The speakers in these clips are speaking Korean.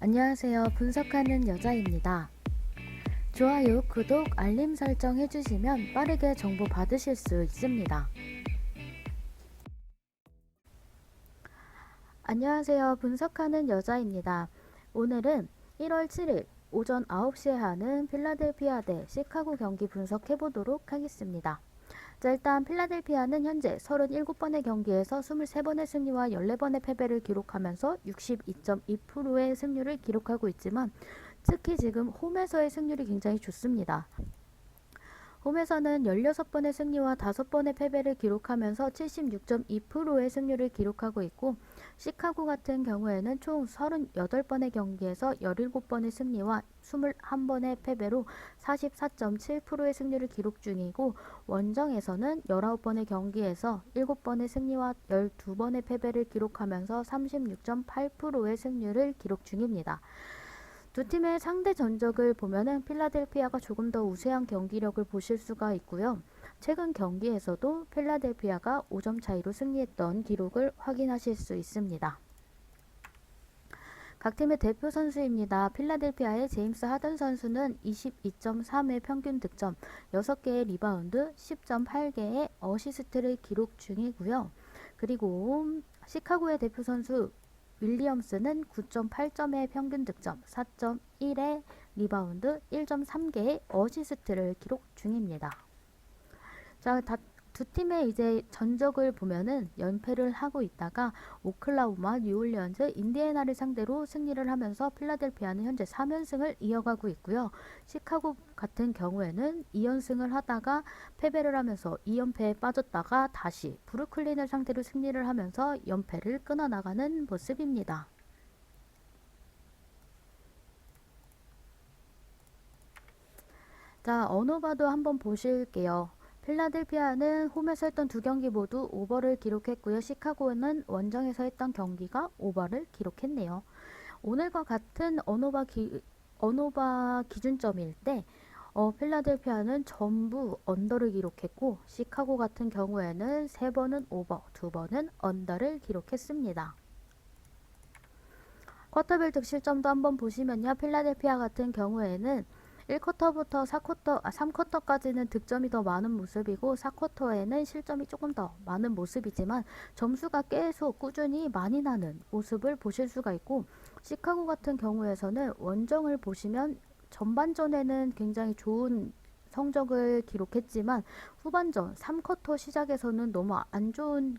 안녕하세요. 분석하는 여자입니다. 좋아요, 구독, 알림 설정 해주시면 빠르게 정보 받으실 수 있습니다. 안녕하세요. 분석하는 여자입니다. 오늘은 1월 7일 오전 9시에 하는 필라델피아 대 시카고 경기 분석해 보도록 하겠습니다. 자, 일단 필라델피아는 현재 37번의 경기에서 23번의 승리와 14번의 패배를 기록하면서 62.2%의 승률을 기록하고 있지만 특히 지금 홈에서의 승률이 굉장히 좋습니다. 홈에서는 16번의 승리와 5번의 패배를 기록하면서 76.2%의 승률을 기록하고 있고 시카고 같은 경우에는 총 38번의 경기에서 17번의 승리와 21번의 패배로 44.7%의 승률을 기록 중이고 원정에서는 19번의 경기에서 7번의 승리와 12번의 패배를 기록하면서 36.8%의 승률을 기록 중입니다. 두 팀의 상대 전적을 보면은 필라델피아가 조금 더 우세한 경기력을 보실 수가 있고요. 최근 경기에서도 필라델피아가 5점 차이로 승리했던 기록을 확인하실 수 있습니다. 각 팀의 대표 선수입니다. 필라델피아의 제임스 하든 선수는 22.3의 평균 득점, 6개의 리바운드, 10.8개의 어시스트를 기록 중이고요. 그리고 시카고의 대표 선수 윌리엄스는 9.8점의 평균 득점, 4.1의 리바운드, 1.3개의 어시스트를 기록 중입니다. 자, 다, 두 팀의 이제 전적을 보면은 연패를 하고 있다가 오클라호마, 뉴올리언즈, 인디애나를 상대로 승리를 하면서 필라델피아는 현재 3연승을 이어가고 있고요. 시카고 같은 경우에는 2연승을 하다가 패배를 하면서 2연패에 빠졌다가 다시 브루클린을 상대로 승리를 하면서 연패를 끊어나가는 모습입니다. 자, 언어바도 한번 보실게요. 필라델피아는 홈에서 했던 두 경기 모두 오버를 기록했고요. 시카고는 원정에서 했던 경기가 오버를 기록했네요. 오늘과 같은 언어바, 기, 언어바 기준점일 때 어, 필라델피아는 전부 언더를 기록했고 시카고 같은 경우에는 세 번은 오버, 두 번은 언더를 기록했습니다. 쿼터별 득실점도 한번 보시면요. 필라델피아 같은 경우에는 1쿼터부터 4쿼터, 아, 3쿼터까지는 득점이 더 많은 모습이고 4쿼터에는 실점이 조금 더 많은 모습이지만 점수가 계속 꾸준히 많이 나는 모습을 보실 수가 있고 시카고 같은 경우에서는 원정을 보시면 전반전에는 굉장히 좋은 성적을 기록했지만 후반전 3쿼터 시작에서는 너무 안 좋은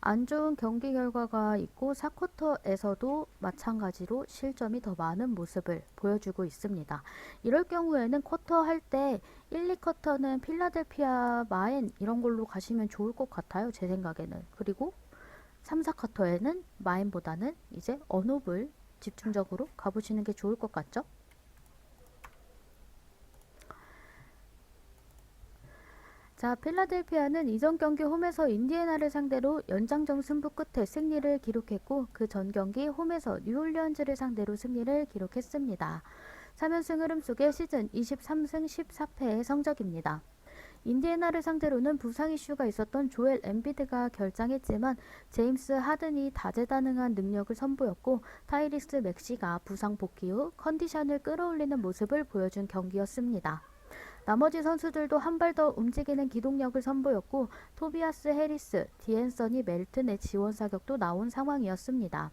안 좋은 경기 결과가 있고 4쿼터에서도 마찬가지로 실점이 더 많은 모습을 보여주고 있습니다. 이럴 경우에는 쿼터 할 때 1, 2쿼터는 필라델피아 마엔 이런 걸로 가시면 좋을 것 같아요. 제 생각에는. 그리고 3, 4쿼터에는 마엔보다는 이제 언업을 집중적으로 가보시는 게 좋을 것 같죠? 자, 필라델피아는 이전 경기 홈에서 인디애나를 상대로 연장전 승부 끝에 승리를 기록했고 그 전 경기 홈에서 뉴올리언즈를 상대로 승리를 기록했습니다. 3연승 흐름 속에 시즌 23승 14패의 성적입니다. 인디애나를 상대로는 부상 이슈가 있었던 조엘 엠비드가 결장했지만 제임스 하든이 다재다능한 능력을 선보였고 타이리스 맥시가 부상 복귀 후 컨디션을 끌어올리는 모습을 보여준 경기였습니다. 나머지 선수들도 한 발 더 움직이는 기동력을 선보였고 토비아스 해리스, 디앤서니 멜튼의 지원 사격도 나온 상황이었습니다.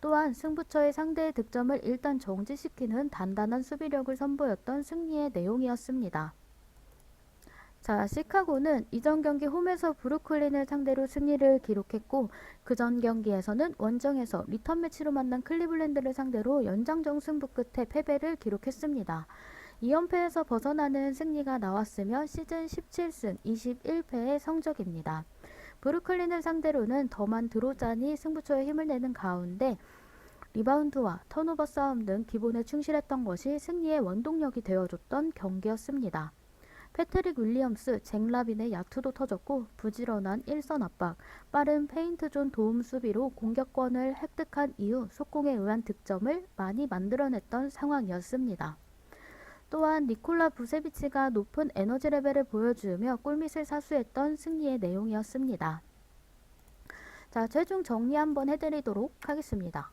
또한 승부처의 상대의 득점을 일단 정지시키는 단단한 수비력을 선보였던 승리의 내용이었습니다. 자, 시카고는 이전 경기 홈에서 브루클린을 상대로 승리를 기록했고 그 전 경기에서는 원정에서 리턴 매치로 만난 클리블랜드를 상대로 연장전 승부 끝에 패배를 기록했습니다. 2연패에서 벗어나는 승리가 나왔으며 시즌 17승 21패의 성적입니다. 브루클린을 상대로는 더만 드로잔이 승부처에 힘을 내는 가운데 리바운드와 턴오버 싸움 등 기본에 충실했던 것이 승리의 원동력이 되어줬던 경기였습니다. 패트릭 윌리엄스, 잭 라빈의 야투도 터졌고 부지런한 일선 압박, 빠른 페인트존 도움 수비로 공격권을 획득한 이후 속공에 의한 득점을 많이 만들어냈던 상황이었습니다. 또한 니콜라 부세비치가 높은 에너지 레벨을 보여주며 골밑을 사수했던 승리의 내용이었습니다. 자, 최종 정리 한번 해드리도록 하겠습니다.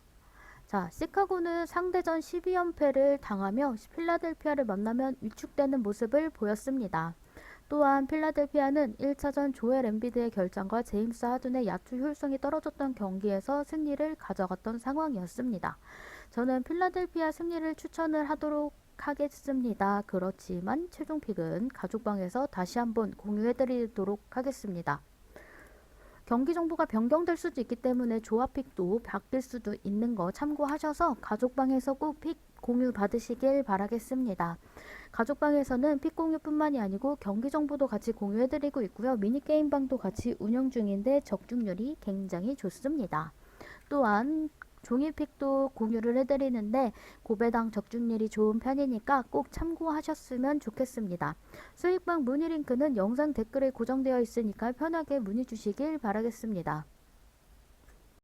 자, 시카고는 상대전 12연패를 당하며 필라델피아를 만나면 위축되는 모습을 보였습니다. 또한 필라델피아는 1차전 조엘 엠비드의 결장과 제임스 하든의 야투 효율성이 떨어졌던 경기에서 승리를 가져갔던 상황이었습니다. 저는 필라델피아 승리를 추천을 하도록 하겠습니다. 그렇지만 최종 픽은 가족방에서 다시 한번 공유해드리도록 하겠습니다. 경기 정보가 변경될 수도 있기 때문에 조합 픽도 바뀔 수도 있는 거 참고하셔서 가족방에서 꼭 픽 공유 받으시길 바라겠습니다. 가족방에서는 픽 공유뿐만이 아니고 경기 정보도 같이 공유해드리고 있고요. 미니게임방도 같이 운영 중인데 적중률이 굉장히 좋습니다. 또한 종이픽도 공유를 해드리는데 고배당 적중률이 좋은 편이니까 꼭 참고하셨으면 좋겠습니다. 수익방 문의 링크는 영상 댓글에 고정되어 있으니까 편하게 문의 주시길 바라겠습니다.